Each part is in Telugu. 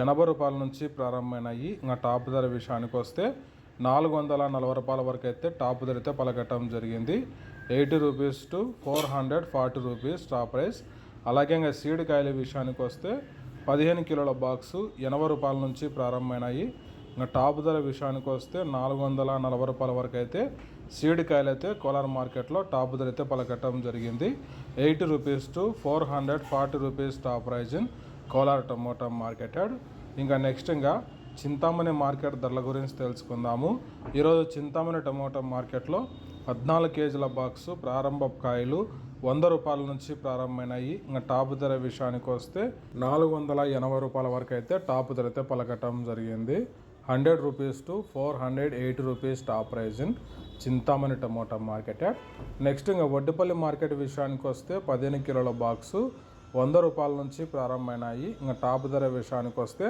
ఎనభై రూపాయల నుంచి ప్రారంభమైనాయి. ఇంకా టాప్ ధర విషయానికి వస్తే నాలుగు వందల నలభై రూపాయల వరకు అయితే టాప్ ధర అయితే జరిగింది. Eighty rupees to four hundred forty rupees top price. అలాగే ఇంకా సీడ్ కాయల విషయానికి వస్తే పదిహేను కిలోల బాక్సు ఎనభై రూపాయల నుంచి ప్రారంభమైనాయి. ఇంకా టాప్ ధర విషయానికి వస్తే నాలుగు వందల నలభై రూపాయల వరకు అయితే సీడ్ కాయలు అయితే కోలార్ మార్కెట్లో టాప్ ధర అయితే పలకట్టడం జరిగింది. Eighty rupees to four hundred forty rupees top price Kolar tomato market ఇంకా నెక్స్ట్ ఇంకా చింతామణి మార్కెట్ ధరల గురించి తెలుసుకుందాము. ఈరోజు చింతామణి టమోటా మార్కెట్లో పద్నాలుగు కేజీల బాక్సు ప్రారంభ కాయలు వంద రూపాయల నుంచి ప్రారంభమైనాయి. ఇంకా టాప్ ధర విషయానికి వస్తే నాలుగు వందల ఎనభై రూపాయల వరకు అయితే టాప్ ధర అయితే పలకటం జరిగింది. Hundred rupees to four hundred eighty rupees top price in Chintamani tomato market next ఇంకా వడ్డపల్లి మార్కెట్ విషయానికి వస్తే పదిహేను కిలోల బాక్సు వంద రూపాయల నుంచి ప్రారంభమైనాయి. ఇంకా టాప్ ధర విషయానికి వస్తే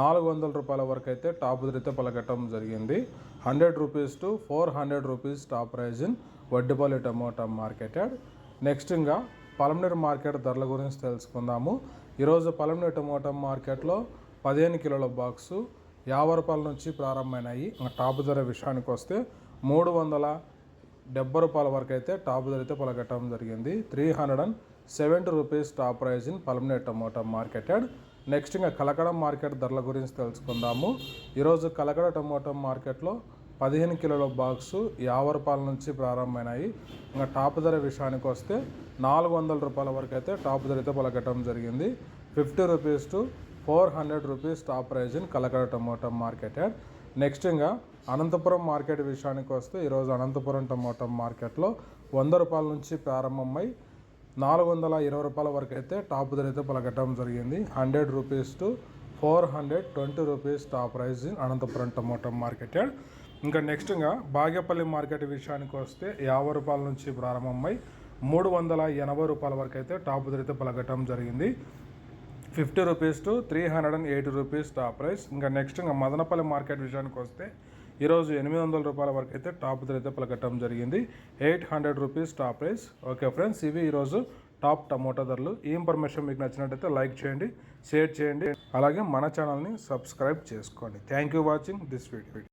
నాలుగు వందల రూపాయల వరకు అయితే టాప్ ధర అయితే పలకటం జరిగింది. Hundred rupees to four hundred rupees top price in Vaddipalli tomato marketed. Next ఇంకా పలమనేరు మార్కెట్ ధరల గురించి తెలుసుకుందాము. ఈరోజు పలమనేరు టమోటా మార్కెట్లో పదిహేను కిలోల బాక్సు యాభై రూపాయల నుంచి ప్రారంభమైనాయి. ఇంకా టాప్ ధర విషయానికి వస్తే మూడు వందల డెబ్బై రూపాయల వరకు అయితే టాప్ ధర అయితే పలకటం జరిగింది. Three hundred and seventy rupees top price in Palamaner tomato marketed. Next ఇంకా కలకడ మార్కెట్ ధరల గురించి తెలుసుకుందాము. ఈరోజు కలకడ టమోటా మార్కెట్లో పదిహేను కిలోల బాక్సు యాభై రూపాయల నుంచి ప్రారంభమైనాయి. ఇంకా టాప్ ధర విషయానికి వస్తే నాలుగు వందల రూపాయల వరకు అయితే టాప్ ధర అయితే పలకటం జరిగింది. Fifty rupees to four hundred rupees top price in Kalakada tomato marketed. Next ఇంకా అనంతపురం మార్కెట్ విషయానికి వస్తే ఈరోజు అనంతపురం టమోటా మార్కెట్లో వంద రూపాయల నుంచి ప్రారంభమై నాలుగు వందల ఇరవై రూపాయల వరకు అయితే టాప్ ధర అయితే పలకట్టడం జరిగింది. Hundred rupees to four hundred twenty rupees top price in Anantapuram tomato market ఇంకా నెక్స్ట్ ఇంకా బాగేపల్లి మార్కెట్ విషయానికి వస్తే యాభై రూపాయల నుంచి ప్రారంభమై మూడు వందల ఎనభై రూపాయల వరకు అయితే టాప్ ధర అయితే పలకట్టడం జరిగింది. Fifty rupees to three hundred and eighty rupees top price. ఇంకా నెక్స్ట్ ఇంకా మదనపల్లి మార్కెట్ విషయానికి వస్తే ఈరోజు ఎనిమిది వందల రూపాయల వరకు అయితే టాప్ ధర అయితే పలకట్టడం జరిగింది. Eight hundred rupees top price okay friends ఇవి ఈరోజు టాప్ టమోటా ధరలు. ఈ ఇన్ఫర్మేషన్ మీకు నచ్చినట్టయితే లైక్ చేయండి షేర్ చేయండి. అలాగే మన ఛానల్ని సబ్స్క్రైబ్ చేసుకోండి. Thank you watching this video.